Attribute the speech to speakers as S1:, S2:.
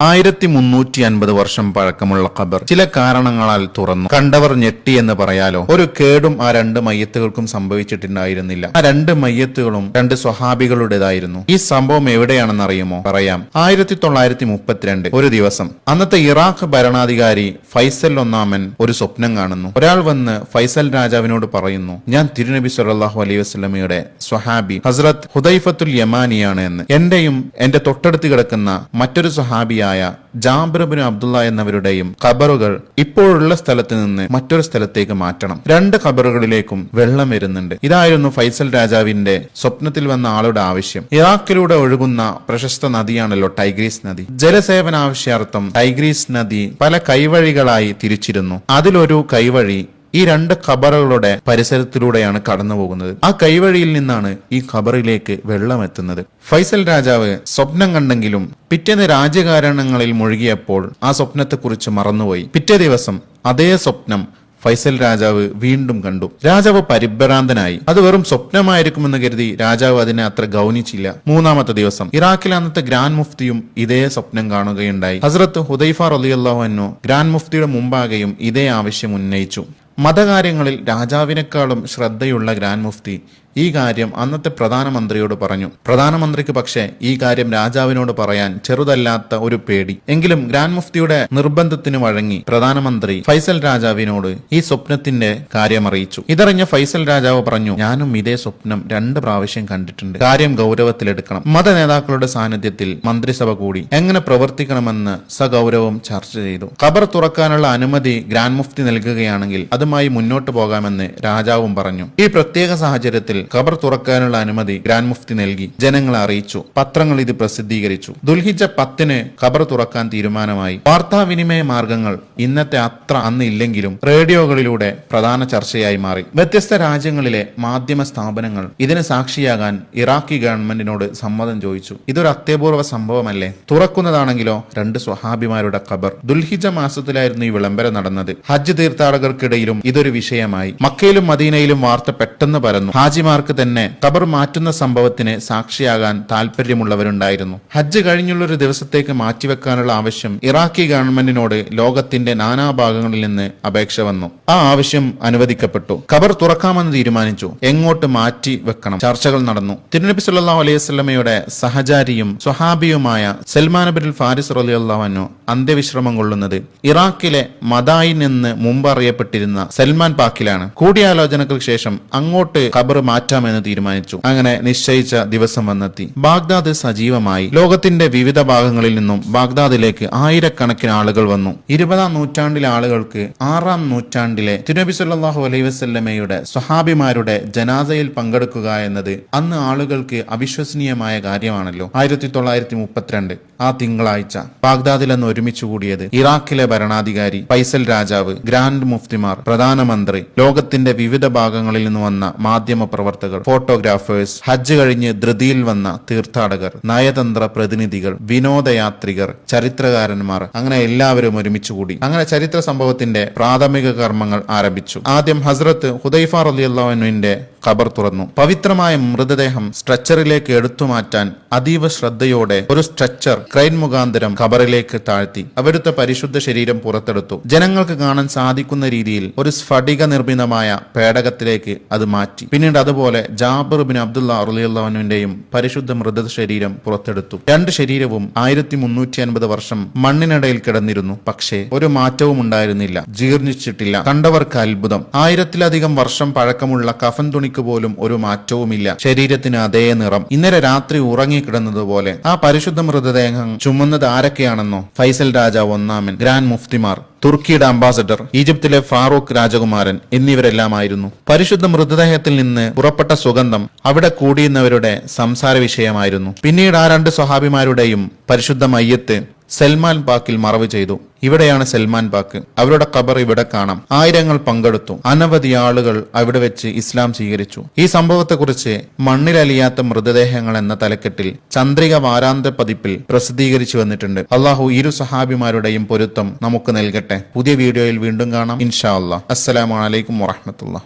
S1: ആയിരത്തി മുന്നൂറ്റി അൻപത് വർഷം പഴക്കമുള്ള ഖബർ ചില കാരണങ്ങളാൽ തുറന്നു. കണ്ടവർ ഞെട്ടി എന്ന് പറയാലോ. ഒരു കേടും ആ രണ്ട് മയ്യത്തുകൾക്കും സംഭവിച്ചിട്ടുണ്ടായിരുന്നില്ല. ആ രണ്ട് മയ്യത്തുകളും രണ്ട് സ്വഹാബികളുടേതായിരുന്നു. ഈ സംഭവം എവിടെയാണെന്ന് അറിയുമോ? പറയാം. ആയിരത്തി തൊള്ളായിരത്തി മുപ്പത്തിരണ്ട് ഒരു ദിവസം. അന്നത്തെ ഇറാഖ് ഭരണാധികാരി ഫൈസൽ ഒന്നാമൻ ഒരു സ്വപ്നം കാണുന്നു. ഒരാൾ വന്ന് ഫൈസൽ രാജാവിനോട് പറയുന്നു ഞാൻ തിരുനബി സല്ലാഹു അലൈഹി വസല്ലമയുടെ സ്വഹാബി ഹസ്രത് ഹുദൈഫത്തുൽ യമാനിയാണ് എന്ന്. എന്റെയും എന്റെ തൊട്ടടുത്ത് കിടക്കുന്ന മറ്റൊരു സ്വഹാബിയായ ജാബിറബിൻ അബ്ദുള്ള എന്നവരുടെയും ഖബറുകൾ ഇപ്പോഴുള്ള സ്ഥലത്ത് നിന്ന് മറ്റൊരു സ്ഥലത്തേക്ക് മാറ്റണം. രണ്ട് ഖബറുകളിലേക്കും വെള്ളം വരുന്നുണ്ട്. ഇതായിരുന്നു ഫൈസൽ രാജാവിന്റെ സ്വപ്നത്തിൽ വന്ന ആളുടെ ആവശ്യം. ഇറാഖിലൂടെ ഒഴുകുന്ന പ്രശസ്ത നദിയാണല്ലോ ടൈഗ്രീസ് നദി. ജലസേവന ആവശ്യാർത്ഥം ടൈഗ്രീസ് നദി പല കൈവഴികളായി തിരിച്ചിരുന്നു. അതിലൊരു കൈവഴി ഈ രണ്ട് ഖബറുകളുടെ പരിസരത്തിലൂടെയാണ് കടന്നു പോകുന്നത് ആ കൈവഴിയിൽ നിന്നാണ് ഈ ഖബറിലേക്ക് വെള്ളം എത്തുന്നത് ഫൈസൽ രാജാവ് സ്വപ്നം കണ്ടെങ്കിലും പിറ്റേന്ന് രാജ്യകാരണങ്ങളിൽ മുഴുകിയപ്പോൾ ആ സ്വപ്നത്തെക്കുറിച്ച് മറന്നുപോയി. പിറ്റേ ദിവസം അതേ സ്വപ്നം ഫൈസൽ രാജാവ് വീണ്ടും കണ്ടു. രാജാവ് പരിഭ്രാന്തനായി. അത് വെറും സ്വപ്നമായിരിക്കുമെന്ന് കരുതി രാജാവ് അതിനെ അത്ര ഗൗനിച്ചില്ല. മൂന്നാമത്തെ ദിവസം ഇറാഖിലെ അന്നത്തെ ഗ്രാൻഡ് മുഫ്തിയും ഇതേ സ്വപ്നം കാണുകയുണ്ടായി. ഹസ്രത്ത് ഹുദൈഫ റലിയല്ലാഹു അന്നു ഗ്രാൻഡ് മുഫ്തിയുടെ മുമ്പാകെയും ഇതേ ആവശ്യം ഉന്നയിച്ചു. മതകാര്യങ്ങളിൽ രാജാവിനേക്കാളും ശ്രദ്ധയുള്ള ഗ്രാൻഡ് മുഫ്തി ഈ കാര്യം അന്നത്തെ പ്രധാനമന്ത്രിയോട് പറഞ്ഞു. പ്രധാനമന്ത്രിക്ക് പക്ഷേ ഈ കാര്യം രാജാവിനോട് പറയാൻ ചെറുതല്ലാത്ത ഒരു പേടി. എങ്കിലും ഗ്രാൻഡ് മുഫ്തിയുടെ നിർബന്ധത്തിന് വഴങ്ങി പ്രധാനമന്ത്രി ഫൈസൽ രാജാവിനോട് ഈ സ്വപ്നത്തിന്റെ കാര്യം അറിയിച്ചു ഇതറിഞ്ഞ ഫൈസൽ രാജാവ് പറഞ്ഞു ഞാനും ഇതേ സ്വപ്നം രണ്ട് പ്രാവശ്യം കണ്ടിട്ടുണ്ട്. കാര്യം ഗൗരവത്തിലെടുക്കണം. മത നേതാക്കളുടെ സാന്നിധ്യത്തിൽ മന്ത്രിസഭ കൂടി എങ്ങനെ പ്രവർത്തിക്കണമെന്ന് സഗൗരവം ചർച്ച ചെയ്തു. ഖബർ തുറക്കാനുള്ള അനുമതി ഗ്രാൻഡ് മുഫ്തി നൽകുകയാണെങ്കിൽ അതുമായി മുന്നോട്ട് പോകാമെന്ന് രാജാവും പറഞ്ഞു. ഈ പ്രത്യേക സാഹചര്യത്തിൽ ഖബർ തുറക്കാനുള്ള അനുമതി ഗ്രാൻഡ് മുഫ്തി നൽകി. ജനങ്ങളെ അറിയിച്ചു. പത്രങ്ങൾ ഇത് പ്രസിദ്ധീകരിച്ചു. ദുൽഹിജ പത്തിന് ഖബർ തുറക്കാൻ തീരുമാനമായി. വാർത്താവിനിമയ മാർഗങ്ങൾ ഇന്നത്തെ അത്ര അന്ന് ഇല്ലെങ്കിലും റേഡിയോകളിലൂടെ പ്രധാന ചർച്ചയായി മാറി. വ്യത്യസ്ത രാജ്യങ്ങളിലെ മാധ്യമ സ്ഥാപനങ്ങൾ ഇതിന് സാക്ഷിയാകാൻ ഇറാഖി ഗവൺമെന്റിനോട് സമ്മതം ചോദിച്ചു. ഇതൊരു അത്യപൂർവ സംഭവമല്ലേ? തുറക്കുന്നതാണെങ്കിലോ? രണ്ട് സ്വഹാബിമാരുടെ ഖബർ. ദുൽഹിജ മാസത്തിലായിരുന്നു ഈ വിളംബരം നടന്നത്. ഹജ്ജ് തീർത്ഥാടകർക്കിടയിലും ഇതൊരു വിഷയമായി. മക്കയിലും മദീനയിലും വാർത്ത പെട്ടെന്ന് പരന്നു. ഹാജിമാർക്ക് തന്നെ ഖബർ മാറ്റുന്ന സംഭവത്തിന് സാക്ഷിയാകാൻ താല്പര്യമുള്ളവരുണ്ടായിരുന്നു ഹജ്ജ് കഴിഞ്ഞുള്ള ഒരു ദിവസത്തേക്ക് മാറ്റിവെക്കാനുള്ള ആവശ്യം ഇറാഖി ഗവൺമെന്റിനോട് ലോകത്തിന്റെ നാനാഭാഗങ്ങളിൽ നിന്ന് അപേക്ഷ വന്നു. ആ ആവശ്യം അനുവദിക്കപ്പെട്ടു. ഖബർ തുറക്കാമെന്ന് തീരുമാനിച്ചു. എങ്ങോട്ട് മാറ്റി വെക്കണം? ചർച്ചകൾ നടന്നു. തിരുനബി സല്ലല്ലാഹു അലൈഹി വസല്ലമയുടെ സഹചാരിയും സ്വഹാബിയുമായ സൽമാൻ ബിൻ ഫാരിസ് റളിയല്ലാഹു അന്ത്യവിശ്രമം കൊള്ളുന്നത് ഇറാഖിലെ മദായിൻ നിന്ന് മുമ്പ് അറിയപ്പെട്ടിരുന്ന സൽമാൻ പാക്കിലാണ്. കൂടിയാലോചനകൾക്ക് ശേഷം അങ്ങോട്ട് ഖബർ മാറ്റാമെന്ന് തീരുമാനിച്ചു. അങ്ങനെ നിശ്ചയിച്ച ദിവസം വന്നെത്തി. ബാഗ്ദാദ് സജീവമായി. ലോകത്തിന്റെ വിവിധ ഭാഗങ്ങളിൽ നിന്നും ബാഗ്ദാദിലേക്ക് ആയിരക്കണക്കിന് ആളുകൾ വന്നു. ഇരുപതാം നൂറ്റാണ്ടിലെ ആളുകൾക്ക് ആറാം നൂറ്റാണ്ടിലെ തിരുനബി സല്ലല്ലാഹു അലൈഹി വസ്ല്ലമയുടെ സ്വഹാബിമാരുടെ ജനാസയിൽ പങ്കെടുക്കുക എന്നത് അന്ന് ആളുകൾക്ക് അവിശ്വസനീയമായ കാര്യമാണല്ലോ. ആയിരത്തി തൊള്ളായിരത്തി മുപ്പത്തിരണ്ട് ആ തിങ്കളാഴ്ച ബാഗ്ദാദിൽ അന്ന് ഒരുമിച്ച് കൂടിയത് ഇറാഖിലെ ഭരണാധികാരി ഫൈസൽ രാജാവ് ഗ്രാൻഡ് മുഫ്തിമാർ പ്രധാനമന്ത്രി ലോകത്തിന്റെ വിവിധ ഭാഗങ്ങളിൽ നിന്ന് വന്ന മാധ്യമ പ്രവർത്തകർ ഫോട്ടോഗ്രാഫേഴ്സ് ഹജ്ജ് കഴിഞ്ഞ് ധൃതിയിൽ വന്ന തീർത്ഥാടകർ നയതന്ത്ര പ്രതിനിധികൾ വിനോദയാത്രികർ ചരിത്രകാരന്മാർ അങ്ങനെ എല്ലാവരും ഒരുമിച്ച് കൂടി. അങ്ങനെ ചരിത്ര സംഭവത്തിന്റെ പ്രാഥമിക കർമ്മങ്ങൾ ആരംഭിച്ചു. ആദ്യം ഹസ്രത്ത് ഹുദൈഫ റലിയുള്ളവനുവിന്റെ ഖബർ തുറന്നു. പവിത്രമായ മൃതദേഹം സ്ട്രെച്ചറിലേക്ക് എടുത്തുമാറ്റാൻ അതീവ ശ്രദ്ധയോടെ ഒരു സ്ട്രെച്ചർ ക്രൈൻ മുഖാന്തരം ഖബറിലേക്ക് താഴ്ത്തി. അവിടുത്തെ പരിശുദ്ധ ശരീരം പുറത്തെടുത്തു. ജനങ്ങൾക്ക് കാണാൻ സാധിക്കുന്ന രീതിയിൽ ഒരു സ്ഫടിക നിർമ്മിതമായ പേടകത്തിലേക്ക് അത് മാറ്റി. പിന്നീട് അതുപോലെ ജാബിർ ബിൻ അബ്ദുള്ള അറുലിയുള്ളവനുവിന്റെയും പരിശുദ്ധ മൃത ശരീരം പുറത്തെടുത്തു. രണ്ട് ശരീരവും ആയിരത്തി മുന്നൂറ്റി അൻപത് വർഷം മണ്ണിനിടയിൽ കിടന്നിരുന്നു. പക്ഷേ ഒരു മാറ്റവും ഉണ്ടായിരുന്നില്ല. ജീർണിച്ചിട്ടില്ല. കണ്ടവർക്ക് അത്ഭുതം. ആയിരത്തിലധികം വർഷം പഴക്കമുള്ള കഫൻ തുണിക്ക് പോലും ഒരു മാറ്റവുമില്ല. ശരീരത്തിന് അതേ നിറം. ഇന്നലെ രാത്രി ഉറങ്ങിക്കിടന്നതുപോലെ. ആ പരിശുദ്ധ മൃതദേഹം ചുമന്നത് ആരൊക്കെയാണെന്നോ? ഫൈസൽ രാജാവ് ഒന്നാമൻ ഗ്രാൻഡ് മുഫ്തിമാർ തുർക്കിയുടെ അംബാസഡർ ഈജിപ്തിലെ ഫാറൂഖ് രാജകുമാരൻ എന്നിവരെല്ലാമായിരുന്നു. പരിശുദ്ധ മൃതദേഹത്തിൽ നിന്ന് പുറപ്പെട്ട സുഗന്ധം അവിടെ കൂടിയുന്നവരുടെ സംസാര വിഷയമായിരുന്നു പിന്നീട് ആ രണ്ട് സ്വഹാബിമാരുടെയും പരിശുദ്ധ മയ്യത്ത് സൽമാൻ പാക്കിൽ മറവ് ചെയ്തു. ഇവിടെയാണ് സൽമാൻ പാക്ക് അവരുടെ ഖബർ ഇവിടെ കാണാം. ആയിരങ്ങൾ പങ്കെടുത്തു. അനവധി ആളുകൾ അവിടെ വെച്ച് ഇസ്ലാം സ്വീകരിച്ചു. ഈ സംഭവത്തെക്കുറിച്ച് മണ്ണിലലിയാത്ത മൃതദേഹങ്ങൾ എന്ന തലക്കെട്ടിൽ ചന്ദ്രിക വാരാന്ത പതിപ്പിൽ പ്രസിദ്ധീകരിച്ചു വന്നിട്ടുണ്ട്. അള്ളാഹു ഇരു സഹാബിമാരുടെയും പൊരുത്തം നമുക്ക് നൽകട്ടെ. പുതിയ വീഡിയോയിൽ വീണ്ടും കാണാം. ഇൻഷാ അല്ലാ അസ്സലാമലൈക്കും വറഹമത്തുള്ള